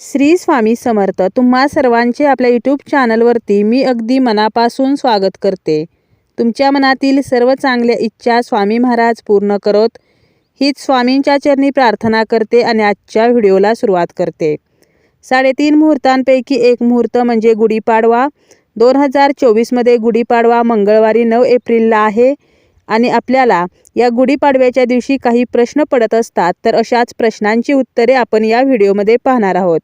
श्री स्वामी समर्थ. तुम्हा सर्वांचे आपल्या यूट्यूब चॅनलवरती मी अगदी मनापासून स्वागत करते. तुमच्या मनातील सर्व चांगल्या इच्छा स्वामी महाराज पूर्ण करोत हीच स्वामींच्या चरणी प्रार्थना करते आणि आजच्या व्हिडिओला सुरुवात करते. साडेतीन मुहूर्तांपैकी एक मुहूर्त म्हणजे गुढीपाडवा. दोन हजार चोवीसमध्ये गुढीपाडवा मंगळवारी नऊ एप्रिलला आहे. आणि आपल्याला या गुढीपाडव्याच्या दिवशी काही प्रश्न पडत असतात तर अशाच प्रश्नांची उत्तरे आपण या व्हिडिओमध्ये पाहणार आहोत.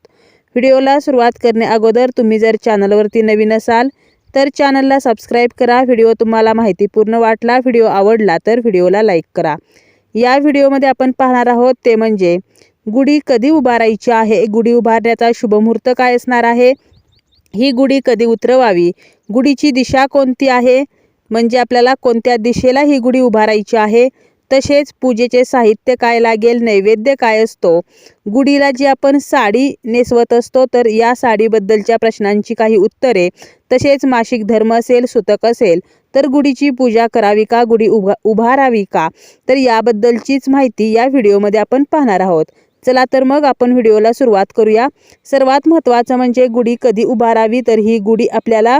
व्हिडिओला सुरुवात करणे अगोदर तुम्ही जर चॅनलवरती नवीन असाल तर चॅनलला सबस्क्राईब करा. व्हिडिओ तुम्हाला माहितीपूर्ण वाटला व्हिडिओ आवडला तर व्हिडिओला लाईक करा. या व्हिडिओमध्ये आपण पाहणार आहोत ते म्हणजे गुढी कधी उभारायची आहे? गुढी उभारण्याचा शुभमुहूर्त काय असणार आहे? ही गुढी कधी उतरवावी? गुढीची दिशा कोणती आहे? म्हणजे आपल्याला कोणत्या दिशेला ही गुढी उभारायची आहे? तसेच पूजेचे साहित्य काय लागेल? नैवेद्य काय असतो? गुढीला जी आपण साडी नेसवत असतो तर या साडीबद्दलच्या प्रश्नांची काही उत्तरे. तसेच मासिक धर्म असेल सुतक असेल तर गुढीची पूजा करावी का? गुढी उभा उभारावी का? तर याबद्दलचीच माहिती या व्हिडिओमध्ये आपण पाहणार आहोत. चला तर मग आपण व्हिडिओला सुरुवात करूया. सर्वात महत्त्वाचं म्हणजे गुढी कधी उभारावी? तर ही गुढी आपल्याला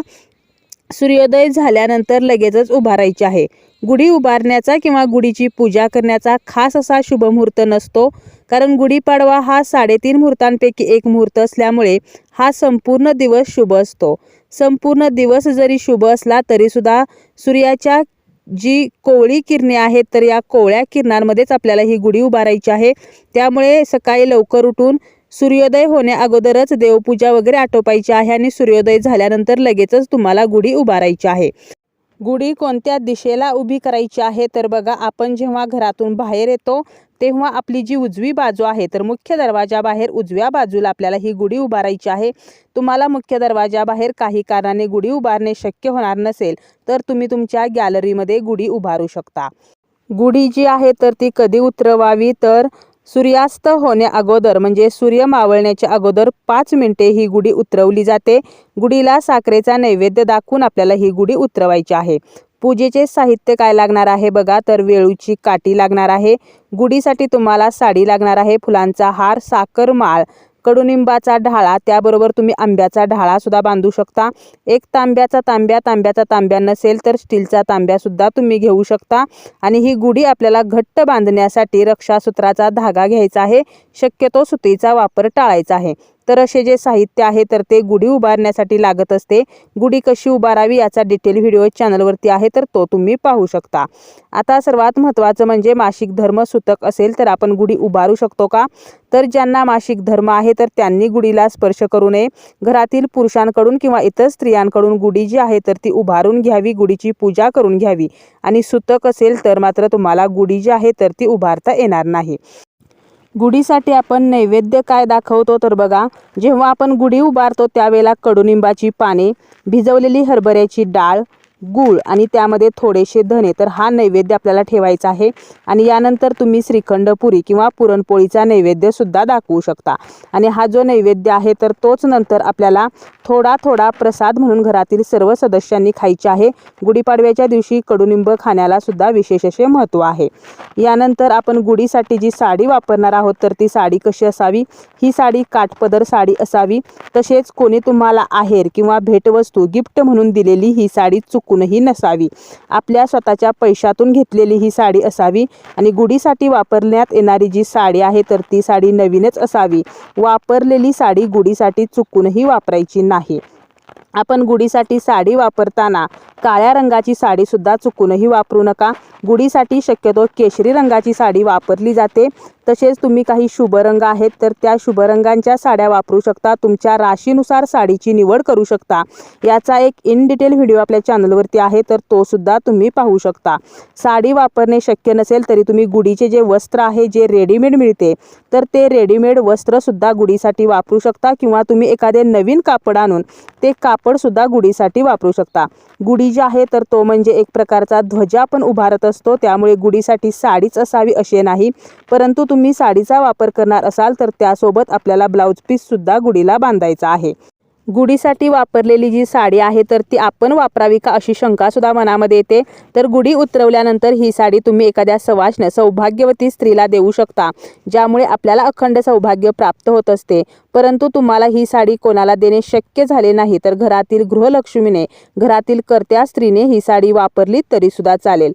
सूर्योदय झाल्यानंतर लगेचच उभारायची आहे. गुढी उभारण्याचा किंवा गुढीची पूजा करण्याचा खास असा शुभमुहूर्त नसतो कारण गुढीपाडवा हा साडेतीन मुहूर्तांपैकी एक मुहूर्त असल्यामुळे हा संपूर्ण दिवस शुभ असतो. संपूर्ण दिवस जरी शुभ असला तरीसुद्धा सूर्याच्या जी कोवळी किरणे आहेत तर या कोवळ्या किरणांमध्येच आपल्याला ही गुढी उभारायची आहे. त्यामुळे सकाळी लवकर उठून सूर्योदय होण्याअगोदरच देवपूजा वगैरे आटोपायची आहे आणि सूर्योदय झाल्यानंतर लगेचच तुम्हाला गुढी उभारायची आहे. गुढी कोणत्या दिशेला उभी करायची आहे? तर बघा आपण जेव्हा घरातून बाहेर येतो तेव्हा आपली जी उजवी बाजू आहे तर मुख्य दरवाजाबाहेर उजव्या बाजूला आपल्याला ही गुढी उभारायची आहे. तुम्हाला मुख्य दरवाजाबाहेर काही कारणाने गुढी उभारणे शक्य होणार नसेल तर तुम्ही तुमच्या गॅलरीमध्ये गुढी उभारू शकता. गुढी जी आहे तर ती कधी उतरवावी? तर सूर्यास्त होण्या अगोदर म्हणजे सूर्य मावळण्याच्या अगोदर पाच मिनिटे ही गुढी उतरवली जाते. गुढीला साखरेचा नैवेद्य दाखवून आपल्याला ही गुढी उतरवायची आहे. पूजेचे साहित्य काय लागणार आहे बघा तर वेळूची काठी लागणार आहे. गुढीसाठी तुम्हाला साडी लागणार आहे फुलांचा हार साखर माळ. कडुनिंबाचा ढाळा त्याबरोबर तुम्ही आंब्याचा ढाळासुद्धा बांधू शकता. एक तांब्याचा तांब्या तांब्याचा तांब्या नसेल तर स्टीलचा तांब्यासुद्धा तुम्ही घेऊ शकता. आणि ही गुढी आपल्याला घट्ट बांधण्यासाठी रक्षासूत्राचा धागा घ्यायचा आहे. शक्यतो सुतीचा वापर टाळायचा आहे. तर असे जे साहित्य आहे तर ते गुढी उभारण्यासाठी लागत असते. गुढी कशी उभारावी याचा डिटेल व्हिडिओ चॅनलवरती आहे तर तो तुम्ही पाहू शकता. आता सर्वात महत्त्वाचं म्हणजे मासिक धर्म सुतक असेल तर आपण गुढी उभारू शकतो का? तर ज्यांना मासिक धर्म आहे तर त्यांनी गुढीला स्पर्श करू नये. घरातील पुरुषांकडून किंवा इतर स्त्रियांकडून गुढी जी आहे तर ती उभारून घ्यावी गुढीची पूजा करून घ्यावी. आणि सुतक असेल तर मात्र तुम्हाला गुढी जी आहे तर ती उभारता येणार नाही. गुढीसाठी आपण नैवेद्य काय दाखवतो तर बघा जेव्हा आपण गुढी उभारतो त्यावेळेला कडुनिंबाची पाने भिजवलेली हरभऱ्याची डाळ गूळ आणि त्यामध्ये थोडेसे धने तर हा नैवेद्य आपल्याला ठेवायचा आहे. आणि यानंतर तुम्ही श्रीखंड पुरी किंवा पुरणपोळीचा नैवेद्यसुद्धा दाखवू शकता. आणि हा जो नैवेद्य आहे तर तोच नंतर आपल्याला थोडा थोडा प्रसाद म्हणून घरातील सर्व सदस्यांनी खायचे आहे. गुढीपाडव्याच्या दिवशी कडुनिंब खाण्याला सुद्धा विशेष असे महत्त्व आहे. यानंतर आपण गुढीसाठी जी साडी वापरणार आहोत तर ती साडी कशी असावी? ही साडी काठपदर साडी असावी. तसेच कोणी तुम्हाला आहेर किंवा भेटवस्तू गिफ्ट म्हणून दिलेली ही साडी चुकूनही नसावी. आपल्या स्वतःच्या पैशातून घेतलेली ही साडी असावी आणि गुढीसाठी वापरण्यात येणारी जी साडी आहे तर ती साडी नवीनच असावी. वापरलेली साडी गुढीसाठी चुकूनही वापरायची नाही. आपण गुढीसाठी साडी वापरताना काळ्या रंगाची साडीसुद्धा चुकूनही वापरू नका. गुढीसाठी शक्यतो केशरी रंगाची साडी वापरली जाते. तसेच तुम्ही काही शुभ रंग आहेत तर त्या शुभ रंगांच्या साड्या वापरू शकता. तुमच्या राशीनुसार साडीची निवड करू शकता. याचा एक इन डिटेल व्हिडिओ आपल्या चॅनलवरती आहे तर तो सुद्धा तुम्ही पाहू शकता. साडी वापरणे शक्य नसेल तरी तुम्ही गुढीचे जे वस्त्र आहे जे रेडीमेड मिळते तर ते रेडीमेड वस्त्रसुद्धा गुढीसाठी वापरू शकता किंवा तुम्ही एखादे नवीन कापड आणून ते काप कापड सुद्धा गुढीसाठी वापरू शकता. गुढी जी आहे तर तो म्हणजे एक प्रकारचा ध्वजा पण उभारत असतो. त्यामुळे गुढीसाठी साडीच असावी असे नाही. परंतु तुम्ही साडीचा वापर करणार असाल तर त्यासोबत आपल्याला ब्लाऊज पीस सुद्धा गुढीला बांधायचा आहे. गुढीसाठी वापरलेली जी साडी आहे तर ती आपण वापरावी का अशी शंकासुद्धा मनामध्ये येते. तर गुढी उतरवल्यानंतर ही साडी तुम्ही एखाद्या सवाष्ण सौभाग्यवती स्त्रीला देऊ शकता ज्यामुळे आपल्याला अखंड सौभाग्य प्राप्त होत असते. परंतु तुम्हाला ही साडी कोणाला देणे शक्य झाले नाही तर घरातील गृहलक्ष्मीने घरातील कर्त्या स्त्रीने ही साडी वापरली तरीसुद्धा चालेल.